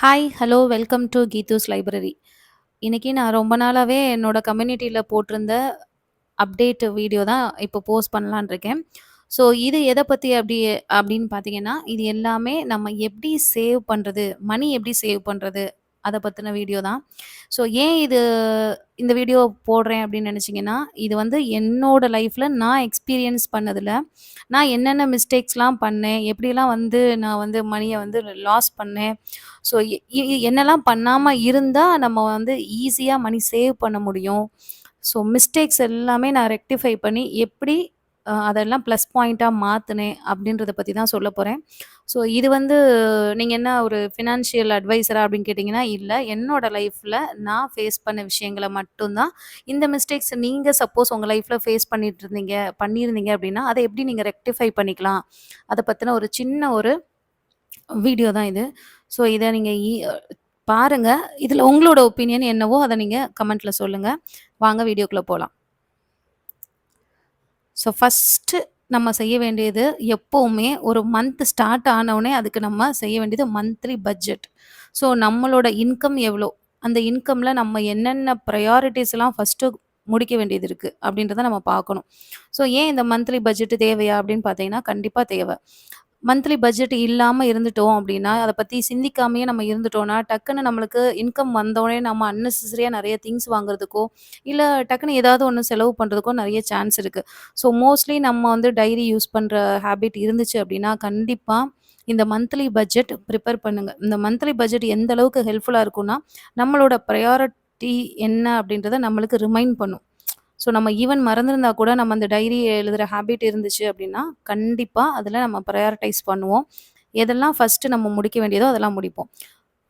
Hi, hello, welcome to Geethu's library. இன்றைக்கி நான் ரொம்ப நாளாகவே என்னோட கம்யூனிட்டியில் போட்டிருந்த அப்டேட் வீடியோ தான் இப்போ போஸ்ட் பண்ணலான்னு இருக்கேன். ஸோ இது எதை பற்றி அப்படி அப்படின்னு பார்த்தீங்கன்னா, இது எல்லாமே நம்ம எப்படி சேவ் பண்ணுறது மணி எப்படி சேவ் பண்ணுறது அதை பற்றின வீடியோ தான். ஸோ ஏன் இது இந்த வீடியோ போடுறேன் அப்படின்னு நினச்சிங்கன்னா இது வந்து என்னோட லைஃப்பில் நான் எக்ஸ்பீரியன்ஸ் பண்ணதில் நான் என்னென்ன மிஸ்டேக்ஸ்லாம் பண்ணேன், எப்படிலாம் வந்து நான் வந்து மணியை வந்து லாஸ் பண்ணேன். ஸோ என்னெல்லாம் பண்ணாமல் இருந்தால் நம்ம வந்து ஈஸியாக மணி சேவ் பண்ண முடியும். ஸோ மிஸ்டேக்ஸ் எல்லாமே நான் ரெக்டிஃபை பண்ணி எப்படி அதெல்லாம் ப்ளஸ் பாயிண்ட்டாக மாற்றினேன் அப்படின்றத பற்றி தான் சொல்ல போகிறேன் ஸோ இது வந்து நீங்கள் என்ன ஒரு ஃபினான்ஷியல் அட்வைசரா அப்படின்னு கேட்டிங்கன்னா இல்லை என்னோட லைஃப்பில் நான் ஃபேஸ் பண்ண விஷயங்கள மட்டும்தான் இந்த மிஸ்டேக்ஸ் நீங்கள் சப்போஸ் உங்கள் லைஃப்பில் ஃபேஸ் பண்ணிட்டு இருந்தீங்க பண்ணியிருந்தீங்க அப்படின்னா, அதை எப்படி நீங்கள் ரெக்டிஃபை பண்ணிக்கலாம்? அதை பற்றின ஒரு சின்ன ஒரு வீடியோ தான் இது. ஸோ இதை நீங்கள் இ பாருங்க. இதில் உங்களோட ஒப்பீனியன் என்னவோ அதை நீங்கள் கமெண்ட்டில் சொல்லுங்கள் வாங்க வீடியோக்குள்ளே போகலாம் ஸோ ஃபஸ்ட்டு நம்ம செய்ய வேண்டியது எப்போவுமே ஒரு மந்த் ஸ்டார்ட் ஆனவுடனே அதுக்கு நம்ம செய்ய வேண்டியது மந்த்லி பட்ஜெட். ஸோ நம்மளோட இன்கம் எவ்வளோ? அந்த இன்கம்ல நம்ம என்னென்ன ப்ரையாரிட்டிஸ்லாம் ஃபர்ஸ்ட்டு முடிக்க வேண்டியது இருக்குது அப்படின்றத நம்ம பார்க்கணும். ஸோ ஏன் இந்த மந்த்லி பட்ஜெட் தேவையா அப்படின்னு பார்த்தீங்கன்னா, கண்டிப்பாக தேவை. மந்த்லி பட்ஜெட் இல்லாமல் இருந்துட்டோம் அப்படின்னா, அதை பற்றி சிந்திக்காமையே நம்ம இருந்துட்டோம்னா, டக்குனு நம்மளுக்கு இன்கம் வந்தோடனே நம்ம அன்னெசரியாக நிறைய திங்ஸ் வாங்குறதுக்கோ, இல்லை டக்குனு ஏதாவது ஒன்று செலவு பண்ணுறதுக்கோ நிறைய சான்ஸ் இருக்குது ஸோ மோஸ்ட்லி நம்ம வந்து டைரி யூஸ் பண்ணுற ஹேபிட் இருந்துச்சு அப்படின்னா, கண்டிப்பாக இந்த மந்த்லி பட்ஜெட் ப்ரிப்பேர் பண்ணுங்கள் இந்த மந்த்லி பட்ஜெட் எந்த அளவுக்கு ஹெல்ப்ஃபுல்லாக இருக்கும்னா, நம்மளோட ப்ரையாரிட்டி என்ன அப்படின்றத நம்மளுக்கு ரிமைண்ட் பண்ணும். ஸோ நம்ம ஈவன் மறந்துருந்தா கூட நம்ம அந்த டைரி எழுதுகிற ஹேபிட் இருந்துச்சு அப்படின்னா, கண்டிப்பாக அதில் நம்ம ப்ரையாரிட்டைஸ் பண்ணுவோம். எதெல்லாம் ஃபர்ஸ்ட்டு நம்ம முடிக்க வேண்டியதோ அதெல்லாம் முடிப்போம்.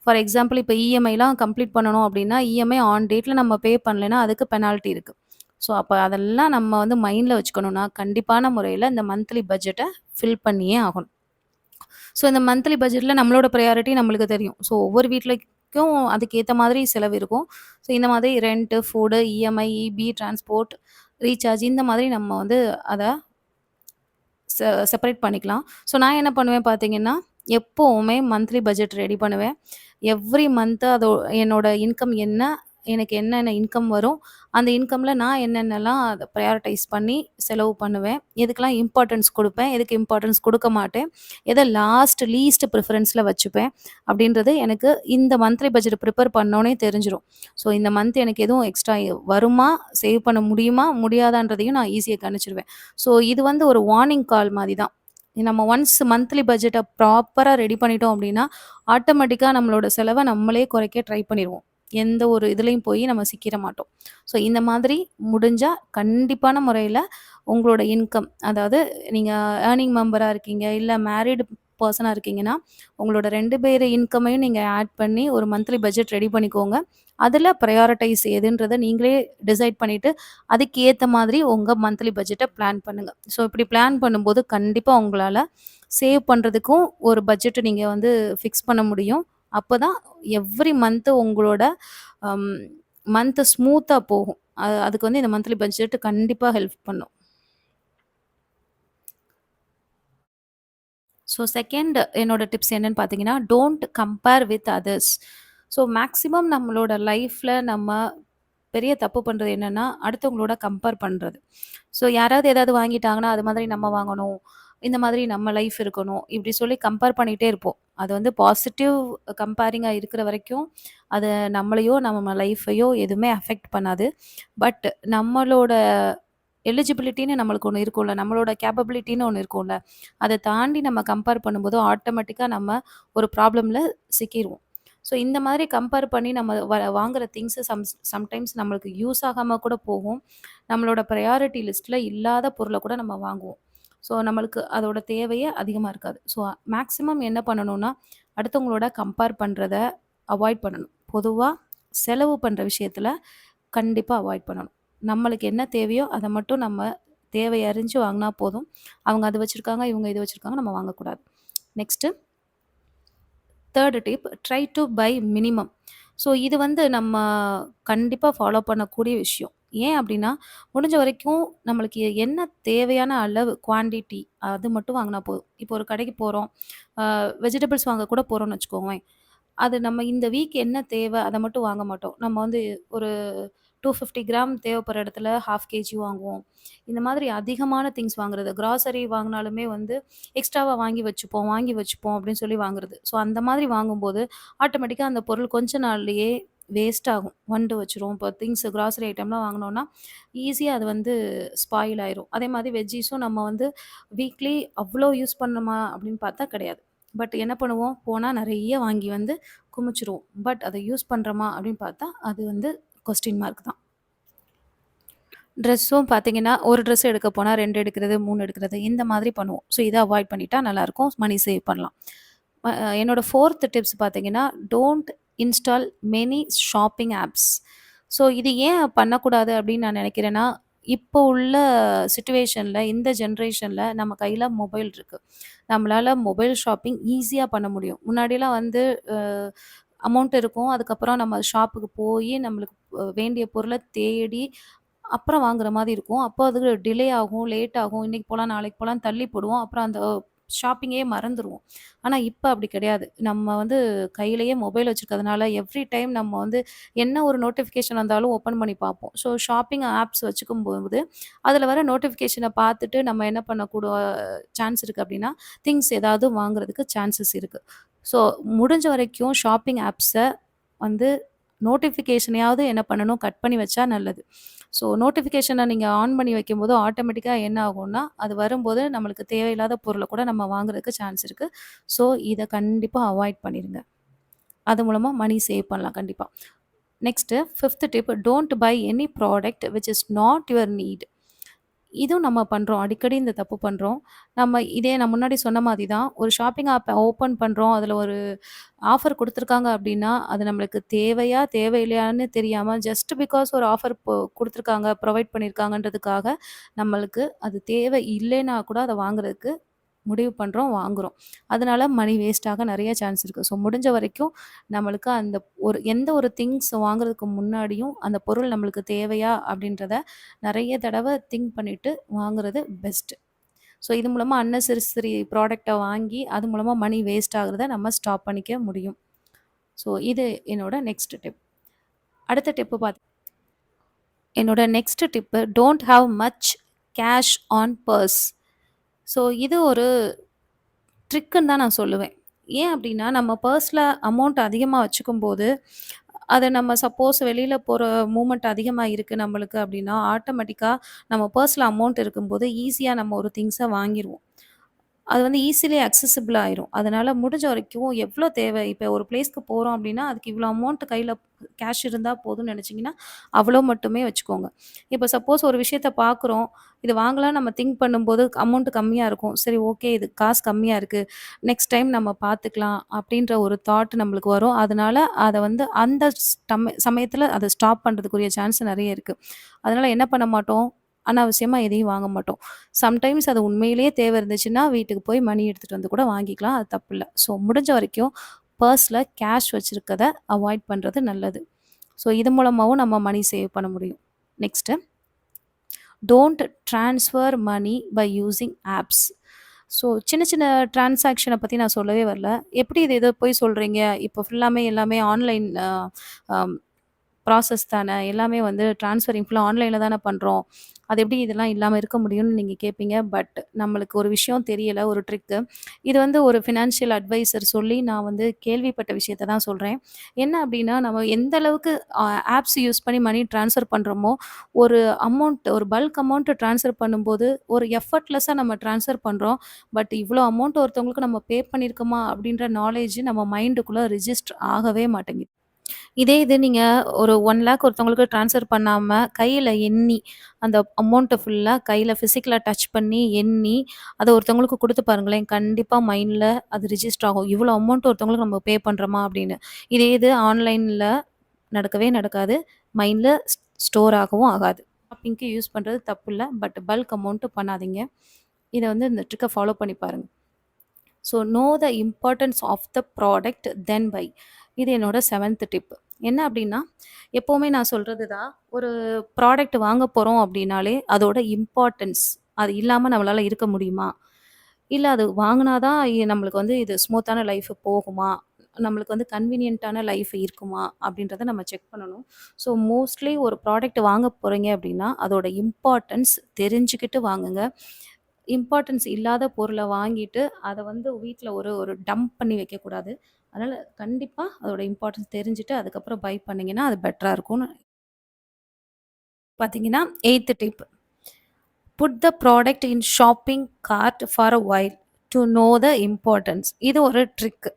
ஃபார் எக்ஸாம்பிள் இப்போ இஎம்ஐலாம் கம்ப்ளீட் பண்ணணும் அப்படின்னா, இஎம்ஐ ஆன் டேட்டில் நம்ம பே பண்ணலைன்னா அதுக்கு பெனால்ட்டி இருக்குது ஸோ அப்போ அதெல்லாம் நம்ம வந்து மைண்டில் வச்சுக்கணும்னா, கண்டிப்பான முறையில் இந்த மந்த்லி பட்ஜெட்டை ஃபில் பண்ணியே ஆகணும். ஸோ இந்த மந்த்லி பட்ஜெட்டில் நம்மளோட ப்ரையாரிட்டி நம்மளுக்கு தெரியும். ஸோ ஒவ்வொரு வீட்டில் அதுக்கு ஏத்த மாதிரி செலவு இருக்கும். ஸோ இந்த மாதிரி rent food EMI, EB, transport, recharge இந்த மாதிரி நம்ம வந்து அதை செ செப்பரேட் பண்ணிக்கலாம். ஸோ நான் என்ன பண்ணுவேன் பார்த்தீங்கன்னா, எப்போவுமே மந்த்லி பட்ஜெட் ரெடி பண்ணுவேன். எவ்ரி மந்த் அதோ என்னோட இன்கம் என்ன? எனக்கு என்னென்ன இன்கம் வரும்? அந்த இன்கம்ல நான் என்னென்னலாம் அதை ப்ரையாரிட்டைஸ் பண்ணி செலவு பண்ணுவேன்? எதுக்கெல்லாம் இம்பார்ட்டன்ஸ் கொடுப்பேன் எதுக்கு இம்பார்ட்டன்ஸ் கொடுக்க மாட்டேன்? எதை லாஸ்ட் லீஸ்ட் ப்ரிஃபரன்ஸில் வச்சுப்பேன்? அப்படின்றது எனக்கு இந்த மந்த்லி பட்ஜெட் ப்ரிப்பேர் பண்ணோன்னே தெரிஞ்சிடும் ஸோ இந்த மந்த் எனக்கு எதுவும் எக்ஸ்ட்ரா வருமா? சேவ் பண்ண முடியுமா? முடியாதான்றதையும் நான் ஈஸியாக கணிச்சிருவேன். ஸோ இது வந்து ஒரு வார்னிங் கால் மாதிரி தான். நம்ம ஒன்ஸ் மந்த்லி பட்ஜெட்டை ப்ராப்பராக ரெடி பண்ணிட்டோம் அப்படின்னா, ஆட்டோமேட்டிக்காக நம்மளோட செலவை நம்மளே குறைக்க ட்ரை பண்ணிடுவோம் எந்த ஒரு இதுலேயும் போய் நம்ம சிக்கிற மாட்டோம். ஸோ இந்த மாதிரி முடிஞ்சால் கண்டிப்பான முறையில் உங்களோட இன்கம் அதாவது நீங்கள் ஏர்னிங் மெம்பராக இருக்கீங்க, இல்லை மேரீடு பர்சனாக இருக்கீங்கன்னா, உங்களோட ரெண்டு பேர் இன்கமையும் நீங்கள் ஆட் பண்ணி ஒரு மந்த்லி பட்ஜெட் ரெடி பண்ணிக்கோங்க. அதில் ப்ரையாரிட்டைஸ் எதுன்றதை நீங்களே டிசைட் பண்ணிவிட்டு அதுக்கு ஏற்ற மாதிரி உங்கள் மந்த்லி பட்ஜெட்டை பிளான் பண்ணுங்கள் ஸோ இப்படி பிளான் பண்ணும்போது கண்டிப்பாக உங்களால் சேவ் பண்ணுறதுக்கும் ஒரு பட்ஜெட்டை நீங்கள் வந்து ஃபிக்ஸ் பண்ண முடியும். அப்போ தான் எவ்ரி மந்த் உங்களோட um, மந்த் ஸ்மூத்தா போகும். அதுக்கு வந்து இந்த மந்த்லி பட்ஜெட் கண்டிப்பா ஹெல்ப் பண்ணும். ஸோ செகண்ட் என்னோட டிப்ஸ் என்னன்னு பார்த்தீங்கன்னா, don't compare with others. So maximum நம்மளோட லைஃப்பில் நம்ம பெரிய தப்பு பண்ணுறது என்னென்னா அடுத்தவங்களோட கம்பேர் பண்ணுறது ஸோ யாராவது ஏதாவது வாங்கிட்டாங்கன்னா, அது மாதிரி நம்ம வாங்கணும். இந்த மாதிரி நம்ம லைஃப் இருக்கணும். இப்படி சொல்லி கம்பேர் பண்ணிகிட்டே இருப்போம். அது வந்து பாசிட்டிவ் கம்பேரிங்கா இருக்கிற வரைக்கும், அது நம்மளையோ, நம்ம லைஃப்பையோ எதுவுமே அஃபெக்ட் பண்ணாது. பட் நம்மளோட எலிஜிபிலிட்டின்னு நம்மளுக்கு ஒண்ணு இருக்கும்ல. நம்மளோட கேப்பபிலிட்டின்னு ஒண்ணு இருக்கும்ல. அத தாண்டி நம்ம கம்பேர் பண்ணும்போது ஆட்டோமேட்டிக்கா நம்ம ஒரு ப்ராப்ளம்ல சிக்கிருவோம். ஸோ இந்த மாதிரி கம்பேர் பண்ணி நம்ம வ வாங்குற திங்ஸ் சம் சம்டைம்ஸ் நம்மளுக்கு யூஸ் ஆகாம கூட போகும். நம்மளோட பிரையாரிட்டி லிஸ்ட்ல இல்லாத பொருள கூட நம்ம வாங்குவோம். ஸோ நம்மளுக்கு அதோட தேவையே அதிகமாக இருக்காது. ஸோ மேக்ஸிமம் என்ன பண்ணணும்னா, அடுத்தவங்களோட கம்பேர் பண்ணுறத அவாய்ட் பண்ணணும். பொதுவாக செலவு பண்ணுற விஷயத்தில் கண்டிப்பாக அவாய்ட் பண்ணணும். நம்மளுக்கு என்ன தேவையோ அதை மட்டும் நம்ம தேவை அறிஞ்சு வாங்கினா போதும். அவங்க அது வச்சுருக்காங்க இவங்க இது வச்சுருக்காங்க நம்ம வாங்கக்கூடாது. Next third tip try to buy minimum. So இது வந்து நம்ம கண்டிப்பாக ஃபாலோ பண்ணக்கூடிய விஷயம். ஏன் அப்படின்னா, முடிஞ்ச வரைக்கும் நம்மளுக்கு என்ன தேவையான அளவு குவான்டிட்டி அது மட்டும் வாங்குனா போதும். இப்போ ஒரு கடைக்கு போறோம். அ வெஜிடபிள்ஸ் வாங்க கூட போறோம்னு வச்சுக்கோங்களேன். அது நம்ம இந்த வீக் என்ன தேவை அத மட்டும் வாங்க மாட்டோம். நம்ம வந்து ஒரு 250 கிராம் தேவைப்படுற இடத்துல 1/2 கேஜி வாங்குவோம். இந்த மாதிரி அதிகமான திங்ஸ் வாங்குறது. கிராசரி வாங்குனாலுமே வந்து எக்ஸ்ட்ராவா வாங்கி வச்சுப்போம், வாங்கி வச்சுப்போம் அப்படின்னு சொல்லி வாங்குறது. ஸோ அந்த மாதிரி வாங்கும்போது ஆட்டோமேட்டிக்கா அந்த பொருள் கொஞ்ச நாள்லயே வேஸ்ட் ஆகும். வண்டு வச்சிரும் இப்போ திங்ஸ் கிராசரி ஐட்டம்லாம் வாங்கினோன்னா ஈஸியாக அது வந்து ஸ்பாயில் ஆயிரும். அதே மாதிரி வெஜ்ஜீஸும் நம்ம வந்து வீக்லி அவ்வளோ யூஸ் பண்ணணுமா அப்படின்னு பார்த்தா கிடையாது. பட் என்ன பண்ணுவோம், போனால் நிறைய வாங்கி வந்து குமிச்சிருவோம் பட் அதை யூஸ் பண்ணுறோமா அப்படின்னு பார்த்தா, அது வந்து கொஸ்டின் மார்க் தான். ட்ரெஸ்ஸும் பார்த்தீங்கன்னா, ஒரு ட்ரெஸ் எடுக்க போனால் ரெண்டு எடுக்கிறது, மூணு எடுக்கிறது இந்த மாதிரி பண்ணுவோம். ஸோ இதை அவாய்ட் பண்ணிட்டா நல்லாயிருக்கும். மணி சேவ் பண்ணலாம். என்னோடய என்னோட 4த் டிப்ஸ் பார்த்தீங்கன்னா, don't install many shopping apps. So இது ஏன் பண்ணக்கூடாது அப்படின்னு நான் நினைக்கிறேன்னா இப்போ உள்ள சுச்சுவேஷனில் இந்த ஜென்ரேஷனில் நம்ம கையில் மொபைல் இருக்குது நம்மளால் மொபைல் ஷாப்பிங் ஈஸியாக பண்ண முடியும். முன்னாடிலாம் வந்து அமௌண்ட் இருக்கும். அதுக்கப்புறம் நம்ம ஷாப்புக்கு போய் நம்மளுக்கு வேண்டிய பொருளை தேடி, அப்புறம் வாங்குற மாதிரி இருக்கும். அப்போ அது டிலே ஆகும், லேட் ஆகும். இன்றைக்கி போகலாம் நாளைக்கு போகலாம் தள்ளி போடுவோம். அப்புறம் அந்த ஷாப்பிங்கே மறந்துடுவோம் ஆனால் இப்போ அப்படி கிடையாது. நம்ம வந்து கையிலேயே மொபைல் வச்சுருக்கிறதுனால எவ்ரி டைம் நம்ம வந்து என்ன ஒரு நோட்டிஃபிகேஷன் வந்தாலும் ஓப்பன் பண்ணி பார்ப்போம். ஸோ ஷாப்பிங் ஆப்ஸ் வச்சுக்கும் போது அதில் வர நோட்டிஃபிகேஷனை பார்த்துட்டு நம்ம என்ன பண்ணக்கூட சான்ஸ் இருக்குது அப்படின்னா, திங்ஸ் ஏதாவது வாங்குறதுக்கு சான்சஸ் இருக்குது ஸோ முடிஞ்ச வரைக்கும் ஷாப்பிங் ஆப்ஸை வந்து நோட்டிஃபிகேஷனையாவது என்ன பண்ணணும், கட் பண்ணி வச்சா நல்லது. ஸோ நோட்டிஃபிகேஷனை நீங்கள் ஆன் பண்ணி வைக்கும்போது, ஆட்டோமேட்டிக்காக என்ன ஆகும்னா, அது வரும்போது நம்மளுக்கு தேவையில்லாத பொருளை கூட நம்ம வாங்குறதுக்கு சான்ஸ் இருக்குது ஸோ இதை கண்டிப்பாக அவாய்ட் பண்ணிடுங்க அது மூலமாக மணி சேவ் பண்ணலாம் கண்டிப்பாக next fifth tip don't buy any product which is not your need. இதுவும் நம்ம பண்ணுறோம் அடிக்கடி இந்த தப்பு பண்ணுறோம் நம்ம இதே நான் முன்னாடி சொன்ன மாதிரி தான். ஒரு ஷாப்பிங் ஆப்பை ஓப்பன் பண்ணுறோம் அதில் ஒரு ஆஃபர் கொடுத்துருக்காங்க அப்படின்னா, அது நம்மளுக்கு தேவையா, தேவையில்லையான்னு தெரியாமல் ஜஸ்ட் பிகாஸ் ஒரு ஆஃபர் கொடுத்துருக்காங்க ப்ரொவைட் பண்ணியிருக்காங்கன்றதுக்காக, நம்மளுக்கு அது தேவை இல்லைன்னா கூட அதை வாங்குறதுக்கு முடிவு பண்ணுறோம் வாங்குகிறோம் அதனால மணி வேஸ்ட் ஆக சான்ஸ் இருக்குது ஸோ முடிஞ்ச வரைக்கும் நம்மளுக்கு அந்த ஒரு எந்த ஒரு திங்ஸ் வாங்குறதுக்கு முன்னாடியும், அந்த பொருள் நம்மளுக்கு தேவையா அப்படின்றத நிறைய தடவை திங்க் பண்ணிட்டு வாங்குறது பெஸ்ட்டு ஸோ இது மூலமாக அன்னசரிசரி ப்ராடக்டை வாங்கி, அது மூலமாக மணி வேஸ்ட் ஆகிறத நம்ம ஸ்டாப் பண்ணிக்க முடியும். ஸோ இது என்னோட நெக்ஸ்ட் டிப். அடுத்த டிப்பு பார்த்து என்னோட next tip don't have much cash on purse. So இது ஒரு ட்ரிக்குன்னு தான் நான் சொல்லுவேன். ஏன் அப்படின்னா, நம்ம பர்ஸ்ல அமௌண்ட் அதிகமா வச்சுக்கும்போது, அத நம்ம சப்போஸ் வெளியில போற மூவ்மெண்ட் அதிகமா இருக்கு நம்மளுக்கு அப்படின்னா, ஆட்டோமேட்டிக்கா நம்ம பர்ஸ்ல அமௌண்ட் இருக்கும்போது, ஈஸியா நம்ம ஒரு திங்ஸ வாங்கிருவோம். அது வந்து ஈஸிலி அக்சஸிபிள் ஆயிரும். அதனால முடிஞ்ச வரைக்கும் எவ்வளோ தேவை, இப்ப ஒரு பிளேஸ்க்கு போறோம் அப்படின்னா, அதுக்கு இவ்வளோ அமௌண்ட் கையில கேஷ் இருந்தா போதும்னு நெனச்சீங்கன்னா, அவ்வளோ மட்டுமே வச்சுக்கோங்க. இப்ப சப்போஸ் ஒரு விஷயத்த பார்க்குறோம், இது வாங்கலாம்னு நம்ம திங்க் பண்ணும்போது அமௌண்ட் கம்மியா இருக்கும். சரி ஓகே இது காசு கம்மியா இருக்கு. நெக்ஸ்ட் டைம் நம்ம பார்த்துக்கலாம் அப்படின்ற ஒரு தாட் நம்மளுக்கு வரும். அதனால அத வந்து அந்த ஸ்டம சமயத்தில அத ஸ்டாப் பண்றதுக்குரிய சான்ஸ் நெறைய இருக்கு. அதனால என்ன பண்ண மாட்டோம், அனாவசியமாக எதையும் வாங்க மாட்டோம். சம்டைம்ஸ் அது உண்மையிலேயே தேவை இருந்துச்சுன்னா, வீட்டுக்கு போய் மணி எடுத்துகிட்டு வந்து கூட வாங்கிக்கலாம். அது தப்பில்ல. ஸோ முடிஞ்ச வரைக்கும் பர்ஸில் கேஷ் வச்சுருக்கத அவாய்ட் பண்ணுறது நல்லது. ஸோ இது மூலமாகவும் நம்ம மணி சேவ் பண்ண முடியும். Next don't transfer money by using apps. So சின்ன சின்ன ட்ரான்சாக்ஷனை பற்றி நான் சொல்லவே வரல. எப்படி இது இதை போய் சொல்கிறீங்க இப்போ ஃபுல்லாமே எல்லாமே ஆன்லைன் ப்ராசஸ் தானே. எல்லாமே வந்து ட்ரான்ஸ்ஃபரிங் ஃபுல்லாக ஆன்லைனில் தானே பண்ணுறோம் அது எப்படி இதெல்லாம் இல்லாமல் இருக்க முடியும்னு நீங்கள் கேட்பீங்க. பட் நம்மளுக்கு ஒரு விஷயம் தெரியலை ஒரு ட்ரிக்கு. இது வந்து ஒரு ஃபினான்ஷியல் அட்வைசர் சொல்லி நான் வந்து கேள்விப்பட்ட விஷயத்த தான் சொல்கிறேன் என்ன அப்படின்னா, நம்ம எந்த அளவுக்கு ஆப்ஸ் யூஸ் பண்ணி மணி ட்ரான்ஸ்ஃபர் பண்ணுறோமோ ஒரு அமௌண்ட் ஒரு பல்க் அமௌண்ட்டு ட்ரான்ஸ்ஃபர் பண்ணும்போது, ஒரு எஃபர்ட்லெஸ்ஸாக நம்ம ட்ரான்ஸ்ஃபர் பண்ணுறோம் பட் இவ்வளோ அமௌண்ட் ஒருத்தவங்களுக்கு நம்ம பே பண்ணியிருக்கோமா அப்படின்ற நாலேஜ் நம்ம மைண்டுக்குள்ளே ரிஜிஸ்டர் ஆகவே மாட்டேங்குது. இதே இது நீங்க ஒரு 1,00,000 ஒருத்தவங்களுக்கு ட்ரான்ஸ்ஃபர் பண்ணாம, கையில எண்ணி, அந்த அமௌண்ட்ட ஃபுல்லா கையில பிசிக்கலா டச் பண்ணி எண்ணி, அத ஒருத்தவங்களுக்கு குடுத்து பாருங்களேன். கண்டிப்பா மைண்ட்ல அது ரிஜிஸ்டர் ஆகும். இவ்வளோ அமௌண்ட் ஒருத்தவங்களுக்கு நம்ம பே பண்றோமா அப்படின்னு. இதே இது ஆன்லைன்ல நடக்கவே நடக்காது. மைண்ட்ல ஸ் ஸ்டோர் ஆகவும் ஆகாது. ஷாப்பிங்க்கு யூஸ் பண்றது தப்பில்ல. பட் பல்க் அமௌண்ட் பண்ணாதீங்க. இத வந்து இந்த ட்ரிக்க ஃபாலோ பண்ணி பாருங்க. So know the importance of the product then buy. இது என்னோட செவன்த் டிப். என்ன அப்படின்னா, எப்போவுமே நான் சொல்கிறது தான். ஒரு ப்ராடக்ட் வாங்க போகிறோம் அப்படின்னாலே, அதோட இம்பார்ட்டன்ஸ் அது இல்லாமல் நம்மளால் இருக்க முடியுமா? இல்லை அது வாங்கினாதான் நம்மளுக்கு வந்து இது ஸ்மூத்தான லைஃப் போகுமா? நம்மளுக்கு வந்து கன்வீனியண்ட்டான லைஃப் இருக்குமா? அப்படின்றத நம்ம செக் பண்ணணும். ஸோ மோஸ்ட்லி ஒரு ப்ராடக்ட் வாங்க போகிறீங்க அப்படின்னா, அதோட இம்பார்ட்டன்ஸ் தெரிஞ்சுக்கிட்டு வாங்குங்க. இம்பார்ட்டன்ஸ் இல்லாத பொருளை வாங்கிட்டு, அதை வந்து வீட்டில் ஒரு ஒரு டம்ப் பண்ணி வைக்கக்கூடாது. அதனால் கண்டிப்பாக அதோட இம்பார்ட்டன்ஸ் தெரிஞ்சுட்டு, அதுக்கப்புறம் பை பண்ணிங்கன்னா அது பெட்டராக இருக்கும்னு பார்த்தீங்கன்னா, eighth tip. Put the product in shopping cart for a while to know the importance. இது ஒரு ட்ரிக்கு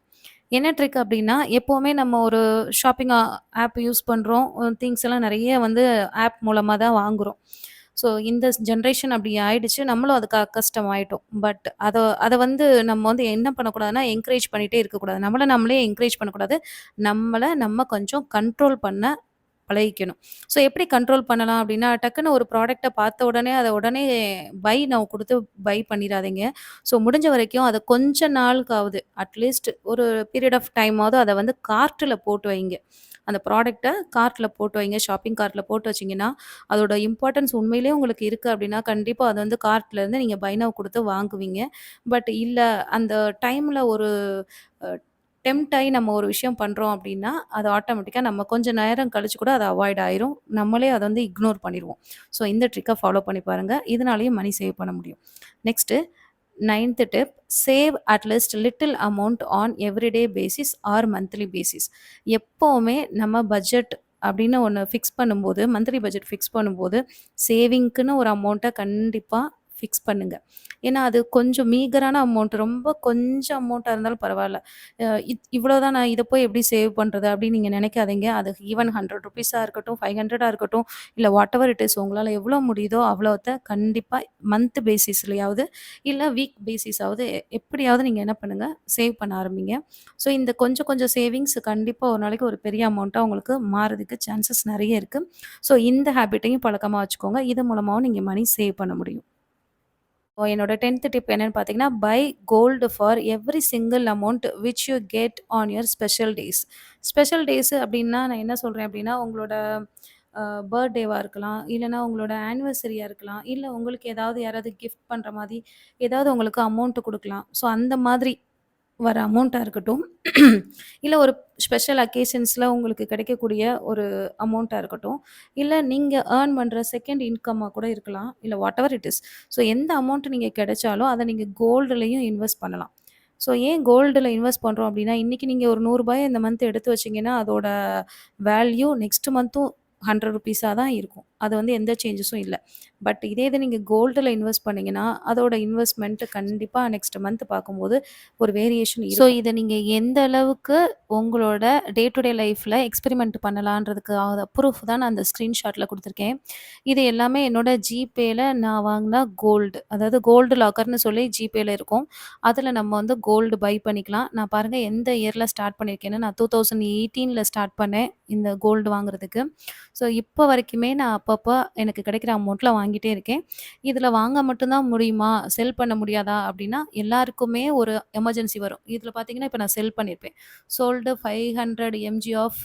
என்ன ட்ரிக் அப்படின்னா, எப்போவுமே நம்ம ஒரு ஷாப்பிங் ஆ ஆப் யூஸ் பண்ணுறோம் திங்ஸ் எல்லாம் நிறைய வந்து ஆப் மூலமாக தான் வாங்குறோம். ஸோ இந்த ஜென்ரேஷன் அப்படி ஆயிடுச்சு. நம்மளும் அதுக்கு அக்கஸ்டம் ஆயிட்டோம். பட் அதை அதை வந்து நம்ம வந்து என்ன பண்ணக்கூடாதுன்னா, என்கரேஜ் பண்ணிகிட்டே இருக்கக்கூடாது. நம்மளை நம்மளே என்கரேஜ் பண்ணக்கூடாது. நம்மளை நம்ம கொஞ்சம் கண்ட்ரோல் பண்ண பழகிக்கணும். ஸோ எப்படி கண்ட்ரோல் பண்ணலாம் அப்படின்னா, டக்குன்னு ஒரு ப்ராடக்டை பார்த்த உடனே அதை உடனே பை நான் கொடுத்து பை பண்ணிடாதீங்க ஸோ முடிஞ்ச வரைக்கும் அதை கொஞ்ச நாளுக்காவது அட்லீஸ்ட் ஒரு பீரியட் ஆஃப் டைமாவது அதை வந்து கார்ட்டில் போட்டு வைங்க. அந்த ப்ராடக்ட்டை கார்ட்டில் போட்டு வைங்க. ஷாப்பிங் கார்ட்டில் போட்டு வச்சீங்கன்னா, அதோட இம்பார்ட்டன்ஸ் உண்மையிலேயே உங்களுக்கு இருக்குது அப்படின்னா, கண்டிப்பாக அது வந்து கார்ட்லேருந்து நீங்கள் பை கொடுத்து வாங்குவீங்க. பட் இல்லை அந்த டைமில் ஒரு டெம்ட் ஆகி நம்ம ஒரு விஷயம் பண்ணுறோம் அப்படின்னா, அது ஆட்டோமேட்டிக்காக நம்ம கொஞ்சம் நேரம் கழிச்சு கூட அது அவாய்ட் ஆயிரும். நம்மளே அதை வந்து இக்னோர் பண்ணிடுவோம் ஸோ இந்த ட்ரிக்கை ஃபாலோ பண்ணி பாருங்கள் இதனாலேயும் மணி சேவ் பண்ண முடியும். Next ninth tip. Save at least little amount on everyday basis or monthly basis. எப்போவுமே நம்ம பட்ஜெட் அப்படின்னு ஒன்று ஃபிக்ஸ் பண்ணும்போது, மந்த்லி பட்ஜெட் ஃபிக்ஸ் பண்ணும்போது, சேவிங்க்குன்னு ஒரு அமௌண்ட்டை கண்டிப்பாக ஃபிக்ஸ் பண்ணுங்கள் ஏன்னா, அது கொஞ்சம் மீகரான அமௌண்ட் ரொம்ப கொஞ்சம் அமௌண்ட்டாக இருந்தாலும் பரவாயில்ல இவ்வளோதான் இவ்வளோ தான் நான் இதை போய் எப்படி சேவ் பண்ணுறது அப்படின்னு நீங்கள் நினைக்காதீங்க அது ஈவன் ஹண்ட்ரட் ருபீஸாக இருக்கட்டும், 500 இருக்கட்டும், இல்லை வாட் எவர் இட் இஸ் உங்களால் எவ்வளோ முடியுதோ அவ்வளோத்த கண்டிப்பாக மந்த் பேசிஸ்லையாவது இல்லை வீக் பேசிஸாவது எப்படியாவது நீங்கள் என்ன பண்ணுங்கள் சேவ் பண்ண ஆரம்பிங்க. ஸோ இந்த கொஞ்சம் கொஞ்சம் சேவிங்ஸ் கண்டிப்பாக ஒரு நாளைக்கு ஒரு பெரிய அமௌண்ட்டாக உங்களுக்கு மாறதுக்கு சான்சஸ் நிறைய இருக்குது ஸோ இந்த ஹேபிட்டையும் பழக்கமாக வச்சுக்கோங்க. இது மூலமாகவும் நீங்கள் மணி சேவ் பண்ண முடியும். என்னோட 10த் டிப் என்னன்னு பார்த்தீங்கன்னா, buy gold for every single amount which you get on your special days. Special days அப்படின்னா நான் என்ன சொல்கிறேன் அப்படின்னா, உங்களோட பர்த்டேவாக இருக்கலாம், இல்லைனா உங்களோட ஆனிவர்சரியாக இருக்கலாம், இல்லை உங்களுக்கு ஏதாவது யாராவது கிஃப்ட் பண்ணுற மாதிரி ஏதாவது உங்களுக்கு அமௌண்ட்டு கொடுக்கலாம் ஸோ அந்த மாதிரி வர அமௌண்ட்டாக இருக்கட்டும், இல்லை ஒரு ஸ்பெஷல் அக்கேஷன்ஸில் உங்களுக்கு கிடைக்கக்கூடிய ஒரு அமௌண்ட்டாக இருக்கட்டும், இல்லை நீங்கள் ஏர்ன் பண்ணுற செகண்ட் இன்கம்மாக கூட இருக்கலாம். இல்லை whatever it is. So எந்த அமௌண்ட்டு நீங்கள் கிடைச்சாலும் அதை நீங்கள் கோல்டுலேயும் இன்வெஸ்ட் பண்ணலாம். ஸோ ஏன் கோல்டில் இன்வெஸ்ட் பண்ணுறோம் அப்படின்னா, இன்றைக்கி நீங்கள் ஒரு நூறுரூபாய் இந்த மந்த் எடுத்து வச்சீங்கன்னா, அதோட வேல்யூ நெக்ஸ்ட் மந்த்தும் ஹண்ட்ரட் ருபீஸாக தான் இருக்கும். அது வந்து எந்த சேஞ்சஸும் இல்லை பட் இதே இதை நீங்கள் கோல்டில் இன்வெஸ்ட் பண்ணீங்கன்னா, அதோட இன்வெஸ்ட்மெண்ட்டு கண்டிப்பாக நெக்ஸ்ட் மந்த் பார்க்கும்போது ஒரு வேரியேஷன் ஸோ இதை நீங்கள் எந்த அளவுக்கு உங்களோட டே டு டே லைஃப்பில் எக்ஸ்பெரிமெண்ட் பண்ணலான்றதுக்கு அத ப்ரூஃப் தான் நான் அந்த ஸ்க்ரீன்ஷாட்டில் கொடுத்துருக்கேன் இது எல்லாமே என்னோட ஜிபேயில் நான் வாங்கினா கோல்டு. அதாவது கோல்டு லாக்கர்னு சொல்லி ஜிபேயில் இருக்கும். அதில் நம்ம வந்து கோல்டு பை பண்ணிக்கலாம். நான் பாருங்க எந்த இயரில் ஸ்டார்ட் பண்ணியிருக்கேன்னு, நான் 2018ல ஸ்டார்ட் பண்ணேன் இந்த கோல்டு வாங்குறதுக்கு. ஸோ இப்போ வரைக்குமே நான் அப்போ அப்பப்போ எனக்கு கிடைக்கிற அமௌண்ட்டில் வாங்கிட்டே இருக்கேன். இதில் வாங்க மட்டும்தான் முடியுமா? செல் பண்ண முடியாதா? அப்படின்னா, எல்லாருக்குமே ஒரு எமர்ஜென்சி வரும். இதில் பார்த்தீங்கன்னா, இப்போ நான் செல் பண்ணியிருப்பேன். சோல்டு 500 எம்ஜி ஆஃப்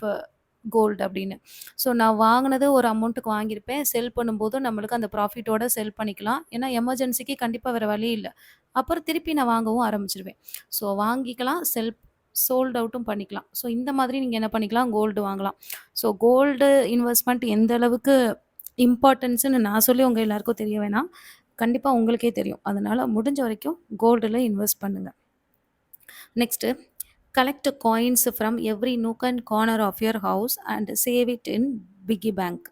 கோல்டு அப்படின்னு. ஸோ நான் வாங்கினது ஒரு அமௌண்ட்டுக்கு வாங்கியிருப்பேன். செல் பண்ணும்போது நம்மளுக்கு அந்த ப்ராஃபிட்டோட செல் பண்ணிக்கலாம். ஏன்னா எமர்ஜென்சிக்கு கண்டிப்பாக வேறு வழி இல்லை அப்புறம் திருப்பி நான் வாங்கவும் ஆரம்பிச்சிருவேன் ஸோ வாங்கிக்கலாம், செல் சோல்ட் அவுட்டும் பண்ணிக்கலாம். ஸோ இந்த மாதிரி நீங்கள் என்ன பண்ணிக்கலாம், கோல்டு வாங்கலாம். ஸோ கோல்டு இன்வெஸ்ட்மெண்ட் எந்த அளவுக்கு இம்பார்ட்டன்ஸ்ன்னு நான் சொல்லி உங்கள் எல்லாருக்கும் தெரிய வேணாம். கண்டிப்பாக உங்களுக்கே தெரியும். அதனால் முடிஞ்ச வரைக்கும் கோல்டில் இன்வெஸ்ட் பண்ணுங்கள் next collect coins from every nook and corner of your house and save it in piggy bank.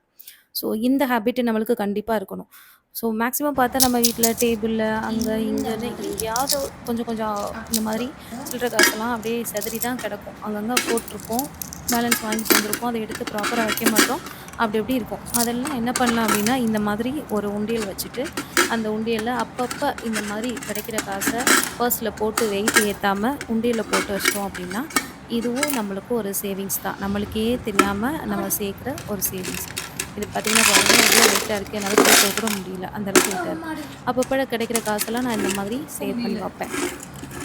So இந்த ஹேபிட் நம்மளுக்கு கண்டிப்பாக இருக்கணும். ஸோ மேக்ஸிமம் பார்த்தா நம்ம வீட்டில் டேபிளில் அங்கே இங்கே எங்கேயாவது கொஞ்சம் கொஞ்சம் இந்த மாதிரி சில்லற காசெல்லாம் அப்படியே சிதறி தான் கிடக்கும். அங்கங்கே போட்டிருப்போம். பேலன்ஸ் வாங்கி வந்திருப்போம். அதை எடுத்து ப்ராப்பராக வைக்க மாட்டோம். அப்படி இப்படி இருக்கும். அதெல்லாம் என்ன பண்ணலாம் அப்படின்னா, இந்த மாதிரி ஒரு உண்டியல் வச்சுட்டு, அந்த உண்டியலில் அப்பப்போ இந்த மாதிரி கிடைக்கிற காசை பர்ஸில் போட்டு வெயிட் ஏற்றாமல் உண்டியலில் போட்டு வச்சிட்டோம் அப்படின்னா, இதுவும் நம்மளுக்கு ஒரு சேவிங்ஸ் தான். நம்மளுக்கே தெரியாமல் நம்ம சேர்க்குற ஒரு சேவிங்ஸ். இது பார்த்தீங்கன்னா பாருங்க எவ்வளோ வெயிட்டாக இருக்குது என்னால் போட்டு கூட முடியல. அந்த அளவுக்கு வெயிட்டா கிடைக்கிற காசெல்லாம் நான் இந்த மாதிரி சேவ் பண்ணி வைப்பேன்.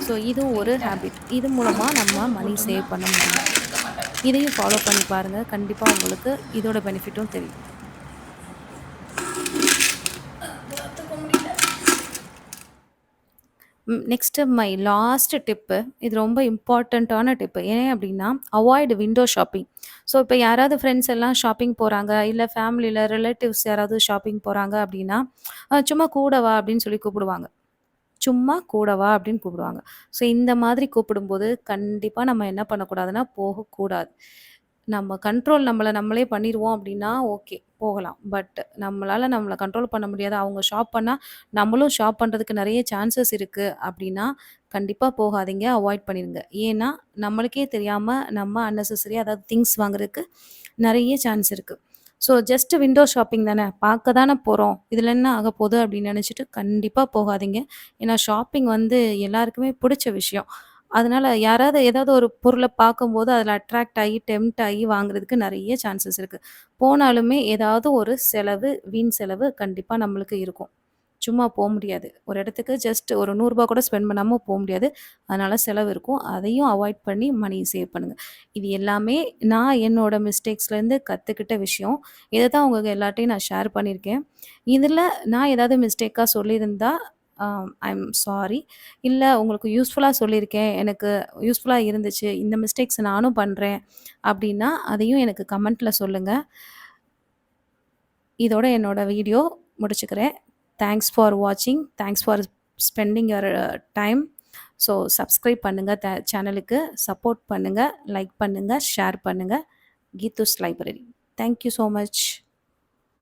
ஸோ இதுவும் ஒரு ஹேபிட். இது மூலமாக நம்ம மணி சேவ் பண்ண முடியும். இதையும் ஃபாலோ பண்ணி பாருங்கள் கண்டிப்பாக உங்களுக்கு இதோட பெனிஃபிட்டும் தெரியும். Next my last tip. இது ரொம்ப இம்பார்ட்டண்ட்டான டிப்பு. ஏன் அப்படின்னா அவாய்ட் விண்டோ ஷாப்பிங். ஸோ இப்போ யாராவது ஃப்ரெண்ட்ஸ் எல்லாம் ஷாப்பிங் போகிறாங்க இல்லை ஃபேமிலியில் ரிலேட்டிவ்ஸ் யாராவது ஷாப்பிங் போகிறாங்க அப்படின்னா சும்மா கூட வா சொல்லி கூப்பிடுவாங்க. சும்மா கூடவா அப்படின்னு கூப்பிடுவாங்க. ஸோ இந்த மாதிரி கூப்பிடும்போது கண்டிப்பாக நம்ம என்ன பண்ணக்கூடாதுன்னா, போகக்கூடாது. நம்ம கண்ட்ரோல் நம்மளை நம்மளே பண்ணிடுவோம் அப்படின்னா ஓகே போகலாம். பட் நம்மளால் நம்மளை கண்ட்ரோல் பண்ண முடியாது. அவங்க ஷாப் பண்ணால் நம்மளும் ஷாப் பண்ணுறதுக்கு நிறைய சான்சஸ் இருக்குது அப்படின்னா கண்டிப்பாக போகாதீங்க. அவாய்ட் பண்ணிடுங்க ஏன்னா, நம்மளுக்கே தெரியாமல் நம்ம அன்னெசரியாக அதாவது திங்ஸ் வாங்குறதுக்கு நிறைய சான்ஸ் இருக்குது ஸோ ஜஸ்ட் விண்டோ ஷாப்பிங் தானே, பார்க்க தானே போகிறோம் இதில் என்ன ஆகப்போது அப்படின்னு நினச்சிட்டு கண்டிப்பாக போகாதீங்க. ஏன்னா ஷாப்பிங் வந்து எல்லாருக்குமே பிடிச்ச விஷயம். அதனால் யாராவது ஏதாவது ஒரு பொருளை பார்க்கும்போது அதில் அட்ராக்ட் ஆகி, டெம்ட் ஆகி வாங்குறதுக்கு நிறைய சான்சஸ் இருக்குது போனாலுமே ஏதாவது ஒரு செலவு, வீண் செலவு கண்டிப்பாக நம்மளுக்கு இருக்கும். சும்மா போக முடியாது. ஒரு இடத்துக்கு ஜஸ்ட் ஒரு நூறுரூபா கூட ஸ்பெண்ட் பண்ணாமல் போக முடியாது. அதனால் செலவு இருக்கும். அதையும் அவாய்ட் பண்ணி மணி சேவ் பண்ணுங்கள் இது எல்லாமே நான் என்னோட மிஸ்டேக்ஸ்லேருந்து கற்றுக்கிட்ட விஷயம். இதை தான் உங்களுக்கு எல்லாத்தையும் நான் ஷேர் பண்ணியிருக்கேன். இதில் நான் ஏதாவது மிஸ்டேக்காக சொல்லியிருந்தால் ஐ எம் சாரி. இல்லை உங்களுக்கு யூஸ்ஃபுல்லாக சொல்லியிருக்கேன். எனக்கு யூஸ்ஃபுல்லாக இருந்துச்சு. இந்த மிஸ்டேக்ஸ் நானும் பண்ணுறேன் அப்படின்னா அதையும் எனக்கு கமெண்ட்டில் சொல்லுங்கள் இதோட என்னோட வீடியோ முடிச்சுக்கிறேன். தேங்க்ஸ் ஃபார் வாட்சிங். Thanks for spending your time. So subscribe பண்ணுங்கள் த சேனலுக்கு. சப்போர்ட் பண்ணுங்கள் லைக் பண்ணுங்கள் ஷேர் பண்ணுங்கள் Geethu's library. Thank you so much.